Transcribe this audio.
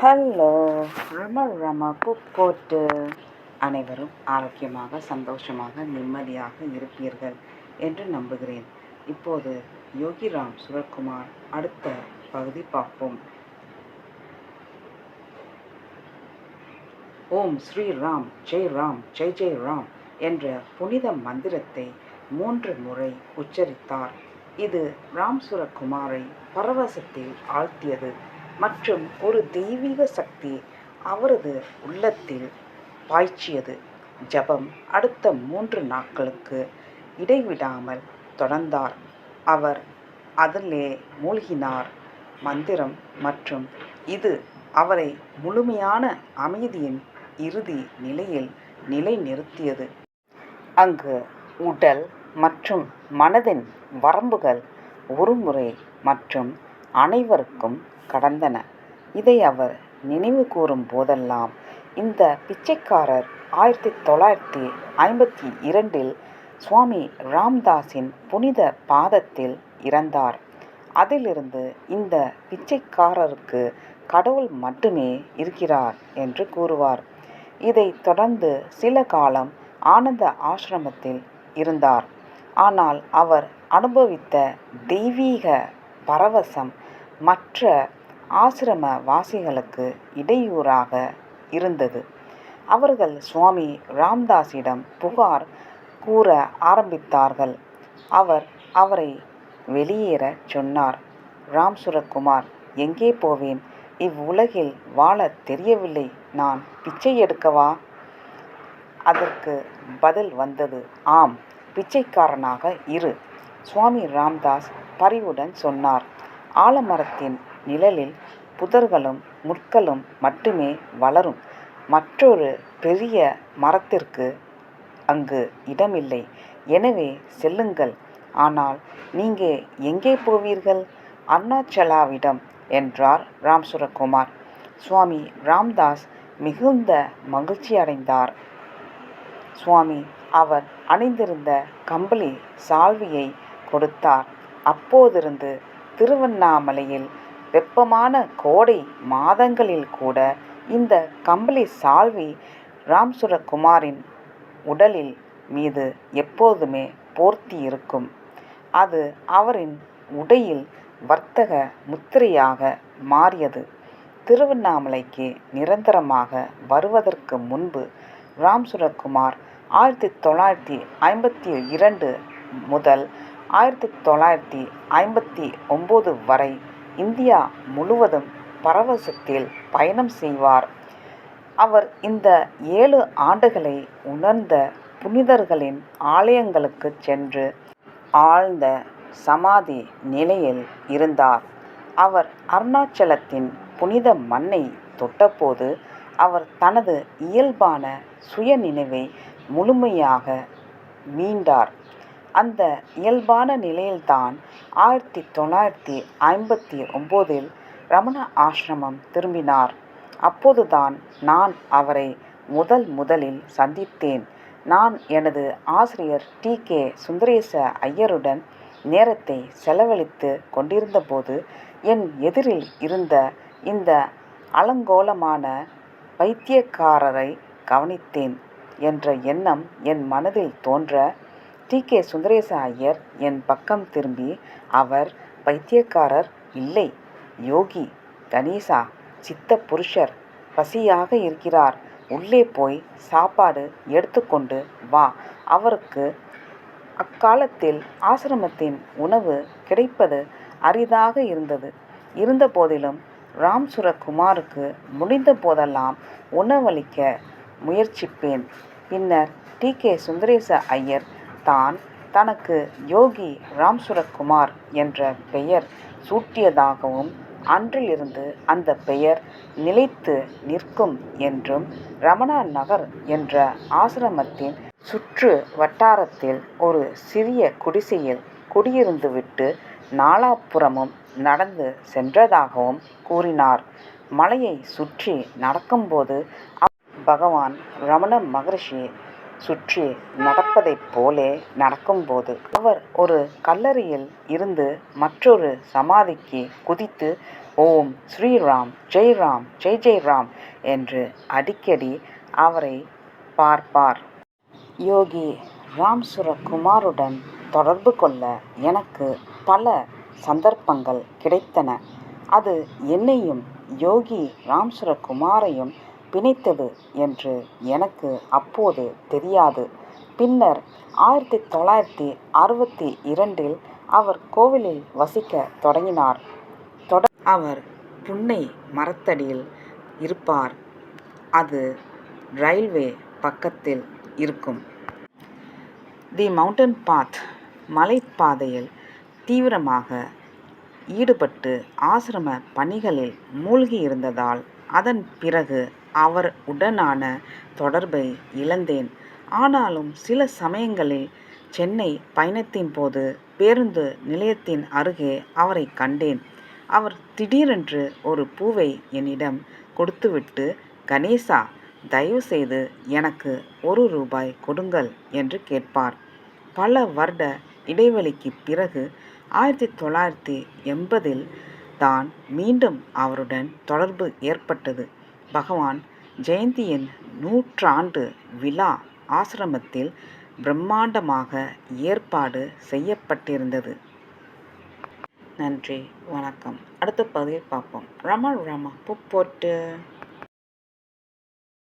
Hello ரம ரம புப்போட்டு. அனைவரும் ஆரோக்கியமாக சந்தோஷமாக நிம்மதியாக இருப்பீர்கள் என்று நம்புகிறேன். இப்போது யோகிராம் சுரக்குமார் அடுத்த பகுதி பார்ப்போம். ஓம் ஸ்ரீ ராம் ஜெய் ராம் ஜெய் ஜெய் ராம் என்ற புனித மந்திரத்தை மூன்று முறை உச்சரித்தார். இது ராம் சுரக்குமாரை பரவசத்தில் ஆழ்த்தியது. மற்றும் ஒரு தெய்வீக சக்தி அவரது உள்ளத்தில் பாய்ச்சியது. ஜபம் அடுத்த மூன்று நாட்களுக்கு இடைவிடாமல் தொடர்ந்தார். அவர் அதிலே மூழ்கினார். மந்திரம் மற்றும் இது அவரை முழுமையான அமைதியின் இறுதி நிலையில் நிலைநிறுத்தியது. அங்கு உடல் மற்றும் மனதின் வரம்புகள் ஒருமுறை மற்றும் அனைவருக்கும் கடந்தன. இதை அவர் நினைவு கூறும் போதெல்லாம் இந்த பிச்சைக்காரர் ஆயிரத்தி தொள்ளாயிரத்தி ஐம்பத்தி இரண்டில் சுவாமி ராம்தாஸின் புனித பாதத்தில் இறந்தார். அதிலிருந்து இந்த பிச்சைக்காரருக்கு கடவுள் மட்டுமே இருக்கிறார் என்று கூறுவார். இதைத் தொடர்ந்து சில காலம் ஆனந்த ஆசிரமத்தில் இருந்தார். ஆனால் அவர் அனுபவித்த தெய்வீக பரவசம் மற்ற ஆசிரம வாசிகளுக்கு இடையூறாக இருந்தது. அவர்கள் சுவாமி ராம்தாஸிடம் புகார் கூற ஆரம்பித்தார்கள். அவர் அவரை வெளியேறச் சொன்னார். ராம் சுரக்குமார் எங்கே போவேன்? இவ்வுலகில் வாழத் தெரியவில்லை. நான் பிச்சை எடுக்கவா? அதற்கு பதில் வந்தது. ஆம் பிச்சைக்காரனாக இரு. சுவாமி ராம்தாஸ் பரிவுடன் சொன்னார். ஆலமரத்தின் நிழலில் புதர்களும் முட்களும் மட்டுமே வளரும். மற்றொரு பெரிய மரத்திற்கு அங்கு இடமில்லை. எனவே செல்லுங்கள். ஆனால் நீங்கள் எங்கே போவீர்கள்? அருணாச்சலாவிடம் என்றார் ராம்சுரகுமார். சுவாமி ராம்தாஸ் மிகுந்த மகிழ்ச்சியடைந்தார் சுவாமி அவர் அணிந்திருந்த கம்பளி சால்வியை கொடுத்தார். அப்போதிருந்து திருவண்ணாமலையில் வெப்பமான கோடை மாதங்களில் கூட இந்த கம்பளி சால்வி ராம்சுரகுமாரின் உடலில் மீது எப்போதுமே போர்த்தி இருக்கும். அது அவரின் உடையில் வர்த்தக முத்திரையாக மாறியது. திருவண்ணாமலைக்கு நிரந்தரமாக வருவதற்கு முன்பு ராம்சுரகுமார் ஆயிரத்தி தொள்ளாயிரத்தி ஐம்பத்தி இரண்டு முதல் ஆயிரத்தி தொள்ளாயிரத்தி ஐம்பத்தி ஒம்பது வரை இந்தியா முழுவதும் பரவசத்தில் பயணம் செய்வார். அவர் இந்த ஏழு ஆண்டுகளை உணர்ந்த புனிதர்களின் ஆலயங்களுக்கு சென்று ஆழ்ந்த சமாதி நிலையில் இருந்தார். அவர் அருணாச்சலத்தின் புனித மண்ணை தொட்டபோது அவர் தனது இயல்பான சுயநினைவை முழுமையாக மீண்டார். அந்த இயல்பான நிலையில்தான் ஆயிரத்தி தொள்ளாயிரத்தி ஐம்பத்தி ஒம்போதில் ரமண ஆசிரமம் திரும்பினார். அப்போதுதான் நான் அவரை முதல் முதலில் சந்தித்தேன். நான் எனது ஆசிரியர் டி. கே. சுந்தரேச ஐயருடன் நேரத்தை செலவழித்து கொண்டிருந்தபோது என் எதிரில் இருந்த இந்த அலங்கோலமான பைத்தியக்காரரை கவனித்தேன் என்ற எண்ணம் என் மனதில் தோன்ற டி. கே. சுந்தரேச ஐயர் என் பக்கம் திரும்பி அவர் பைத்தியக்காரர் இல்லை. யோகி கணேசா சித்த புருஷர் பசியாக இருக்கிறார். உள்ளே போய் சாப்பாடு எடுத்துக்கொண்டு வா. அவருக்கு அக்காலத்தில் ஆசிரமத்தின் உணவு கிடைப்பது அரிதாக இருந்தது. இருந்த போதிலும் ராம் சுரக்குமாருக்கு முடிந்த போதெல்லாம் உணவளிக்க முயற்சிப்பேன். பின்னர் டி. கே. சுந்தரேச ஐயர் தான் தனக்கு யோகி ராம்சுரக்குமார் என்ற பெயர் சூட்டியதாகவும் அன்றிலிருந்து அந்த பெயர் நிலைத்து நிற்கும் என்றும் ரமணா நகர் என்ற ஆசிரமத்தின் சுற்று வட்டாரத்தில் ஒரு சிறிய குடிசையில் குடியிருந்துவிட்டு நாலாப்புறமும் நடந்து சென்றதாகவும் கூறினார். மலையை சுற்றி நடக்கும்போது பகவான் ரமண மகரிஷி சுற்றி நடப்பதைப் போலே நடக்கும்போது அவர் ஒரு கல்லறையில் இருந்து மற்றொரு சமாதிக்கு குதித்து ஓம் ஸ்ரீராம் ஜெய் ராம் ஜெய் ஜெய் ராம் என்று அடிக்கடி அவரை பார்ப்பார். யோகி ராம் சுரகுமாருடன் தொடர்பு கொள்ள எனக்கு பல சந்தர்ப்பங்கள் கிடைத்தன. அது என்னையும் யோகி ராம் சுரகுமாரையும் பிணைத்தது என்று எனக்கு அப்போது தெரியாது. பின்னர் ஆயிரத்தி தொள்ளாயிரத்தி அறுபத்தி இரண்டில் அவர் கோவிலில் வசிக்க தொடங்கினார். தொட அவர் புன்னை மரத்தடியில் இருப்பார். அது ரயில்வே பக்கத்தில் இருக்கும். தி மவுண்டன் பாத் மலைப்பாதையில் தீவிரமாக ஈடுபட்டு ஆசிரம பணிகளில் மூழ்கியிருந்ததால் அதன் பிறகு அவர் உடனான தொடர்பை இழந்தேன். ஆனாலும் சில சமயங்களில் சென்னை பயணத்தின் போது பேருந்து நிலையத்தின் அருகே அவரை கண்டேன். அவர் திடீரென்று ஒரு பூவை என்னிடம் கொடுத்துவிட்டு கணேசா தயவுசெய்து எனக்கு ஒரு ரூபாய் கொடுங்கள் என்று கேட்பார். பல வருட இடைவெளிக்கு பிறகு ஆயிரத்தி தொள்ளாயிரத்தி எண்பதில் தான் மீண்டும் அவருடன் தொடர்பு ஏற்பட்டது. பகவான் ஜெயந்தியின் நூற்றாண்டு விழா ஆசிரமத்தில் பிரம்மாண்டமாக ஏற்பாடு செய்யப்பட்டிருந்தது. நன்றி வணக்கம். அடுத்த பகுதியில் பார்ப்போம். ரமா ரமா பூ போட்டு.